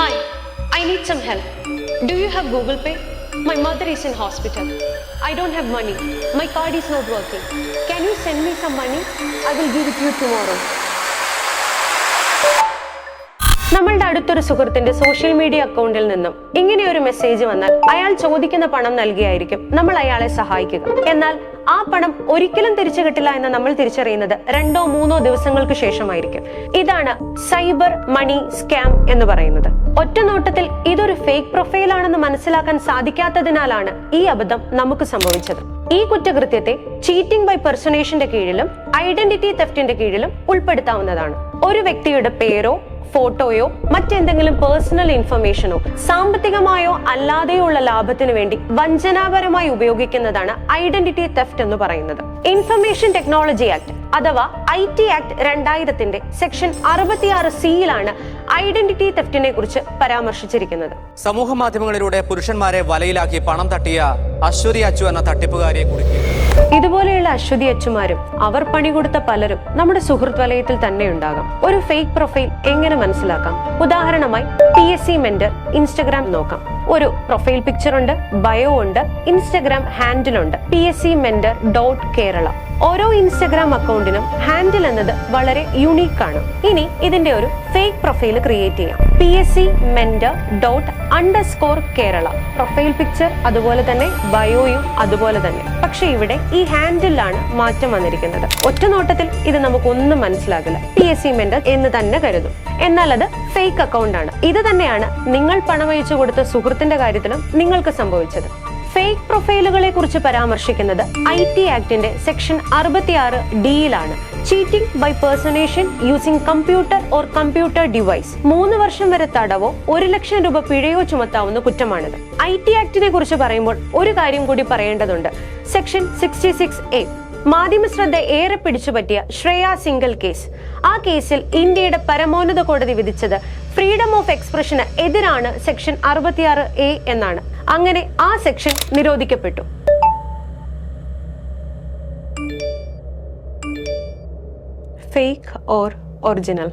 Hi, I need some help. Do you have Google Pay? My mother is in hospital. I don't have money. My card is not working. Can you send me some money? I will give it you tomorrow. നമ്മളുടെ അടുത്തൊരു സുഹൃത്തിന്റെ social media അക്കൗണ്ടിൽ നിന്നും ഇങ്ങനെ ഒരു message വന്നാൽ അയാൾ ചോദിക്കുന്ന പണം നൽകിയായിരിക്കും നമ്മൾ അയാളെ സഹായിക്കുക. എന്നാൽ ആ പണം ഒരിക്കലും തിരിച്ചു കിട്ടില്ല എന്ന് നമ്മൾ തിരിച്ചറിയുന്നത് രണ്ടോ മൂന്നോ ദിവസങ്ങൾക്ക് ശേഷമായിരിക്കും. ഇതാണ് സൈബർ മണി സ്കാം എന്ന് പറയുന്നത്. ഒറ്റ നോട്ടത്തിൽ ഇതൊരു ഫേക്ക് പ്രൊഫൈൽ ആണെന്ന് മനസ്സിലാക്കാൻ സാധിക്കാത്തതിനാലാണ് ഈ അബദ്ധം നമുക്ക് സംഭവിച്ചത്. ഈ കുറ്റകൃത്യത്തെ ചീറ്റിംഗ് ബൈ പെർസണേഷന്റെ കീഴിലും ഐഡന്റിറ്റി തെഫ്റ്റിന്റെ കീഴിലും ഉൾപ്പെടുത്താവുന്നതാണ്. ഒരു വ്യക്തിയുടെ പേരോ ഫോട്ടോയോ മറ്റെന്തെങ്കിലും പേഴ്സണൽ ഇൻഫർമേഷനോ സാമ്പത്തികമായോ അല്ലാതെയോ ഉള്ള ലാഭത്തിനു വേണ്ടി വഞ്ചനാപരമായി ഉപയോഗിക്കുന്നതാണ് ഐഡന്റിറ്റി തെഫ്റ്റ് എന്ന് പറയുന്നത്. ഇൻഫർമേഷൻ ടെക്നോളജി ആക്ട് അഥവാ ഐ ടി ആക്ട് രണ്ടായിരത്തിന്റെ സെക്ഷൻ അറുപത്തിയാറ് സിയിലാണ് ഐഡന്റിറ്റി തെഫ്റ്റിനെ കുറിച്ച് പരാമർശിച്ചിരിക്കുന്നത്. സമൂഹ മാധ്യമങ്ങളിലൂടെ പുരുഷന്മാരെ വലയിലാക്കി പണം തട്ടിയ അശ്വതി അച്ചു എന്ന തട്ടിപ്പുകാരിയെ കുടുക്കി. ഇതുപോലെയുള്ള അശ്വതി അച്ചുമാരും അവർ പണി കൊടുത്ത പലരും നമ്മുടെ സുഹൃത്ത് വലയത്തിൽ തന്നെ ഉണ്ടാകാം. ഒരു ഫേക്ക് പ്രൊഫൈൽ എങ്ങനെ മനസ്സിലാക്കാം? ഉദാഹരണമായി P S C mentor Instagram നോക്കാം. ഒരു പ്രൊഫൈൽ പിക്ചർ ഉണ്ട് ബയോ ഉണ്ട് ഇൻസ്റ്റഗ്രാം ഹാൻഡിൽ ഉണ്ട്. P S C mentor dot Kerala ഓരോ ഇൻസ്റ്റഗ്രാം അക്കൗണ്ടിനും ഹാൻഡിൽ എന്നത് വളരെ യുണീക്ക് ആണ്. ഇനി ഇതിന്റെ ഒരു ഫേക്ക് പ്രൊഫൈൽ ക്രിയേറ്റ് ചെയ്യാം. P S C mentor dot underscore Kerala profile picture അതുപോലെ തന്നെ ബയോയും അതുപോലെ തന്നെ. പക്ഷെ ഇവിടെ ഈ ഹാൻഡിലാണ് മാറ്റം വന്നിരിക്കുന്നത്. ഒറ്റ നോട്ടത്തിൽ ഇത് നമുക്കൊന്നും മനസ്സിലാകില്ല. പി എസ് സി മെന്റർ എന്ന് തന്നെ കരുതും. എന്നാൽ അത് ഫേക്ക് അക്കൗണ്ട് ആണ്. ഇത് തന്നെയാണ് നിങ്ങൾ പണമയച്ചു കൊടുത്ത സുഹൃത്തിന്റെ കാര്യത്തിലും നിങ്ങൾക്ക് സംഭവിച്ചത്. ഫേക്ക് പ്രൊഫൈലുകളെ കുറിച്ച് പരാമർശിക്കുന്നത് ഐ ടി ആക്ടിന്റെ സെക്ഷൻ അറുപത്തിയാറ് ഡിയിലാണ്. Cheating by personation using computer or computer device. മൂന്ന് വർഷം വരെ തടവോ ഒരു ലക്ഷം രൂപ പിഴയോ ചുമത്താവുന്ന കുറ്റമാണിത്. ഐ ടി ആക്ടിനെ കുറിച്ച് പറയുമ്പോൾ ഒരു കാര്യം കൂടി പറയേണ്ടതുണ്ട്. സെക്ഷൻ സിക്സ്റ്റി സിക്സ് എ മാധ്യമ ശ്രദ്ധ ഏറെ പിടിച്ചുപറ്റിയ ശ്രേയ സിംഗൽ കേസ് ആ കേസിൽ ഇന്ത്യയുടെ പരമോന്നത കോടതി വിധിച്ചത് ഫ്രീഡം ഓഫ് എക്സ്പ്രഷന് എതിരാണ് സെക്ഷൻ അറുപത്തിയാറ് എ എന്നാണ്. അങ്ങനെ ആ സെക്ഷൻ നിരോധിക്കപ്പെട്ടു. Fake or original